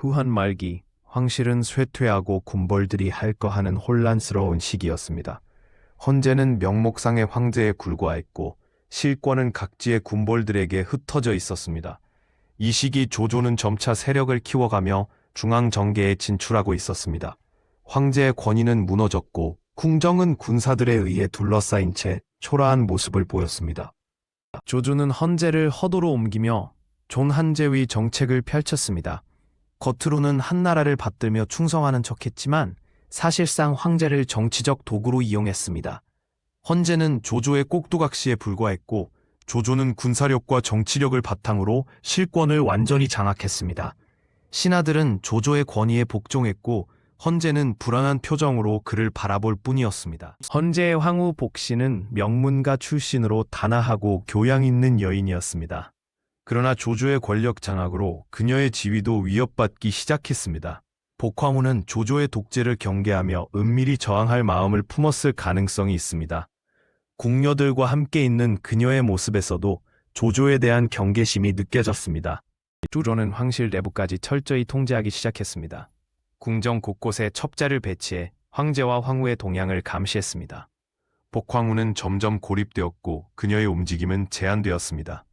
후한 말기 황실은 쇠퇴하고 군벌들이 할 거 하는 혼란스러운 시기였습니다. 헌재는 명목상의 황제에 굴과했고 실권은 각지의 군벌들에게 흩어져 있었습니다. 이 시기 조조는 점차 세력을 키워가며 중앙 정계에 진출하고 있었습니다. 황제의 권위는 무너졌고 궁정은 군사들에 의해 둘러싸인 채 초라한 모습을 보였습니다. 조조는 헌재를 허도로 옮기며 존한제의 정책을 펼쳤습니다. 겉으로는 한나라를 받들며 충성하는 척했지만 사실상 황제를 정치적 도구로 이용했습니다. 헌재는 조조의 꼭두각시에 불과했고 조조는 군사력과 정치력을 바탕으로 실권을 완전히 장악했습니다. 신하들은 조조의 권위에 복종했고 헌재는 불안한 표정으로 그를 바라볼 뿐이었습니다. 헌재의 황후 복씨는 명문가 출신으로 단아하고 교양 있는 여인이었습니다. 그러나 조조의 권력 장악으로 그녀의 지위도 위협받기 시작했습니다. 복황후는 조조의 독재를 경계하며 은밀히 저항할 마음을 품었을 가능성이 있습니다. 궁녀들과 함께 있는 그녀의 모습에서도 조조에 대한 경계심이 느껴졌습니다. 조조는 황실 내부까지 철저히 통제하기 시작했습니다. 궁정 곳곳에 첩자를 배치해 황제와 황후의 동향을 감시했습니다. 복황후는 점점 고립되었고 그녀의 움직임은 제한되었습니다.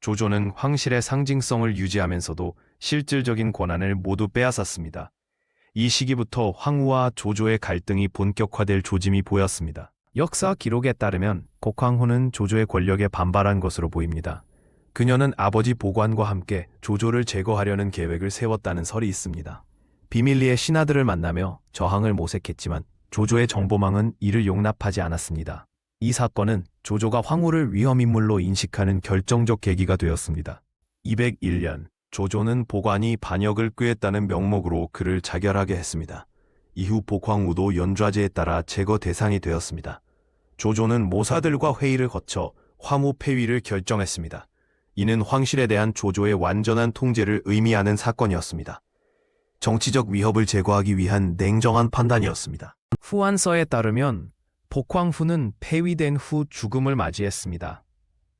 조조는 황실의 상징성을 유지하면서도 실질적인 권한을 모두 빼앗았습니다. 이 시기부터 황후와 조조의 갈등이 본격화될 조짐이 보였습니다. 역사 기록에 따르면 곡황후는 조조의 권력에 반발한 것으로 보입니다. 그녀는 아버지 보관과 함께 조조를 제거하려는 계획을 세웠다는 설이 있습니다. 비밀리에 신하들을 만나며 저항을 모색했지만 조조의 정보망은 이를 용납하지 않았습니다. 이 사건은 조조가 황후를 위험인물로 인식하는 결정적 계기가 되었습니다. 201년 조조는 보관이 반역을 꾀했다는 명목으로 그를 자결하게 했습니다. 이후 복황후도 연좌제에 따라 제거 대상이 되었습니다. 조조는 모사들과 회의를 거쳐 황후 폐위를 결정했습니다. 이는 황실에 대한 조조의 완전한 통제를 의미하는 사건이었습니다. 정치적 위협을 제거하기 위한 냉정한 판단이었습니다. 후한서에 따르면 복황후는 폐위된 후 죽음을 맞이했습니다.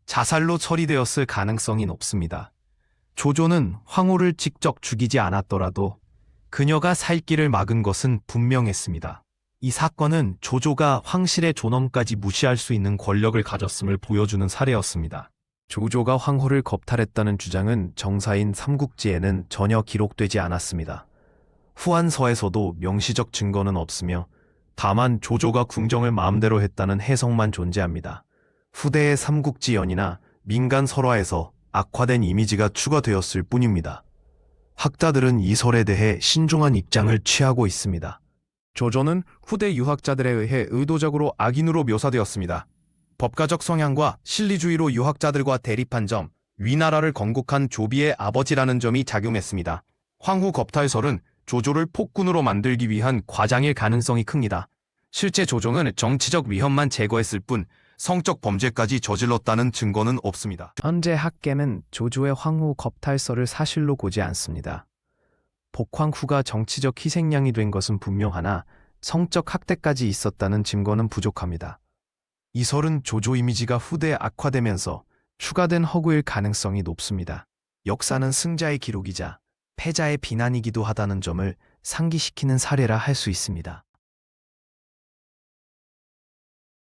자살로 처리되었을 가능성이 높습니다. 조조는 황후를 직접 죽이지 않았더라도 그녀가 살 길을 막은 것은 분명했습니다. 이 사건은 조조가 황실의 존엄까지 무시할 수 있는 권력을 가졌음을 보여주는 사례였습니다. 조조가 황후를 겁탈했다는 주장은 정사인 삼국지에는 전혀 기록되지 않았습니다. 후한서에서도 명시적 증거는 없으며 다만 조조가 궁정을 마음대로 했다는 해석만 존재합니다. 후대의 삼국지연이나 민간 설화에서 악화된 이미지가 추가되었을 뿐입니다. 학자들은 이 설에 대해 신중한 입장을 취하고 있습니다. 조조는 후대 유학자들에 의해 의도적으로 악인으로 묘사되었습니다. 법가적 성향과 실리주의로 유학자들과 대립한 점, 위나라를 건국한 조비의 아버지라는 점이 작용했습니다. 황후 겁탈설은 조조를 폭군으로 만들기 위한 과장일 가능성이 큽니다. 실제 조조는 정치적 위험만 제거했을 뿐 성적 범죄까지 저질렀다는 증거는 없습니다. 현재 학계는 조조의 황후 겁탈설을 사실로 보지 않습니다. 복황 후가 정치적 희생양이 된 것은 분명하나 성적 학대까지 있었다는 증거는 부족합니다. 이 설은 조조 이미지가 후대에 악화되면서 추가된 허구일 가능성이 높습니다. 역사는 승자의 기록이자 패자의 비난이기도 하다는 점을 상기시키는 사례라 할 수 있습니다.